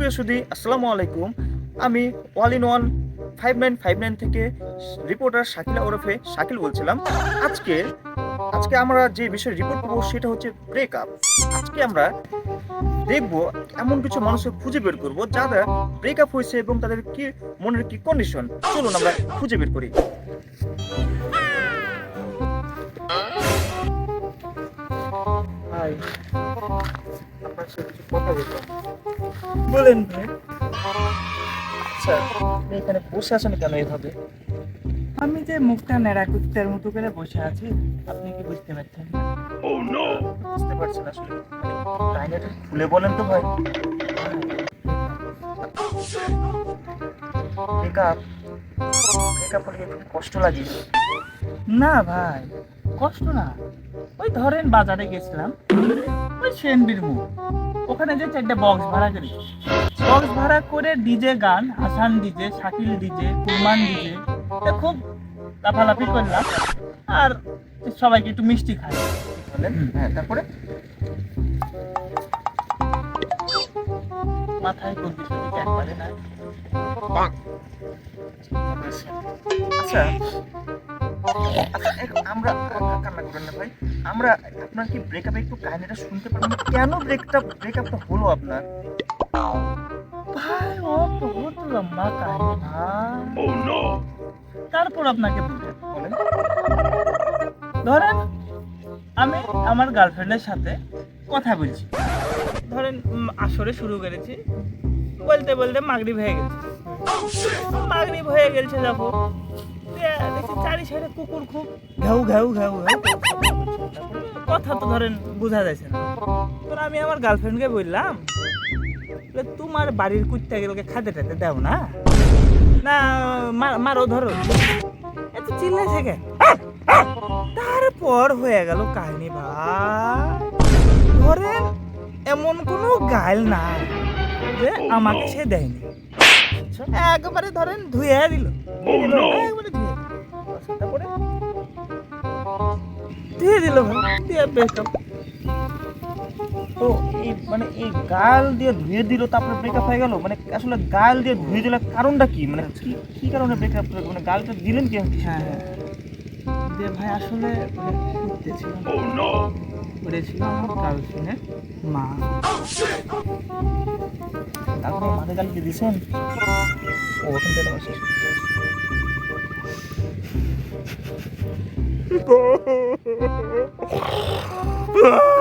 সুপ্রিয় সুধী, আসসালামু আলাইকুম। আমি wall in one five nine five nine থেকে রিপোর্টার শাকিলা ওরফে শাকিল বলছিলাম। আজকে আজকে আমরা যে বিষয়ে রিপোর্ট করব সেটা হচ্ছে ব্রেকআপ আজকে আমরা দেখব এমন কিছু মানুষকে খুঁজে বের করব যারা ব্রেকআপ হয়েছে এবং তাদের কি মনের কি কন্ডিশন চলুন আমরা খুঁজে বের করি। হাই আপনার সাথে কথা বলেন ভাই। আচ্ছা আপনি এখানে বসে আছেন কেন এভাবে আমি যে মুখটা নেড়া কুত্তার মতো করে বসে আছি আপনি কি বুঝতে পারছেন না? বুঝতে পারছেন আসলে। কাহিনীটা খুলে বলেন তো ভাই। খুব কষ্ট লাগে। না ভাই কষ্ট না। ওই ধরেন বাজারে গেছিলাম ওই সেনবির মুখ। ওখানে যে চারটে বক্স ভাড়া করি। বক্স ভাড়া করে ডিজে গান Hasan DJ Shakil DJ Kurman DJ খুব লাফালাফি করলাম। আর সবাইকে একটু মিষ্টি খাই। হ্যাঁ তারপরে? মাথায় একবারে নাই আচ্ছা। আমরা কা- কান্না করেন না ভাই। আমরা আপনার কি ব্রেকআপে একটু কাহিনীটা শুনতে পারবেন কেন ব্রেকটা ব্রেকআপটা হলো আপনার? ভাই ও বহুত লম্বা কাহিনী ভাই। তারপর আপনাকে বলেন। ধরেন আমি আমার গার্লফ্রেন্ডের সাথে কথা বলছি। ধরেন আসরে শুরু করেছি। বলতে বলতে মাগরিব হয়ে গেছে। মাগরিব হয়ে গেছে দেখো দেখছি চারি সাইডে কুকুর খুব ঘেউ ঘেউ ঘেউ ঘেউ। কথা তো ধরেন বোঝা যাচ্ছে না। তো আমি আমার গার্লফ্রেন্ডকে বললাম তোমার বাড়ির কুত্তা গেলকে খাতে টাতে দাও না। না মা- মারো ধরো। এত চিল্লাইছে কে তারপর হয়ে গেল কাহিনী ভাই ধরেন এমন কোনো গাল নাই যে আমাকে সে দেয়নি। একবারে ধরেন ধুয়ে দিল। একবারে দিল দিয়ে ব্রেকআপ তো এই মানে এই গাল দিয়ে ধুয়ে দিল তারপরে ব্রেকআপ হয়ে গেল? মানে আসলে গাল দিয়ে ধুয়ে দিলার কারণটা কি? মানে কি কি কারণে ব্রেকআপ মানে গালটা দিলেন কি হ্যাঁ হ্যাঁ। দিয়ে ভাই আসলে ছিল ওটা ছিল মা। তারপরে মাঝে গাল দিয়ে দিয়েছেন? ও ওখান থেকে 뭐. 아.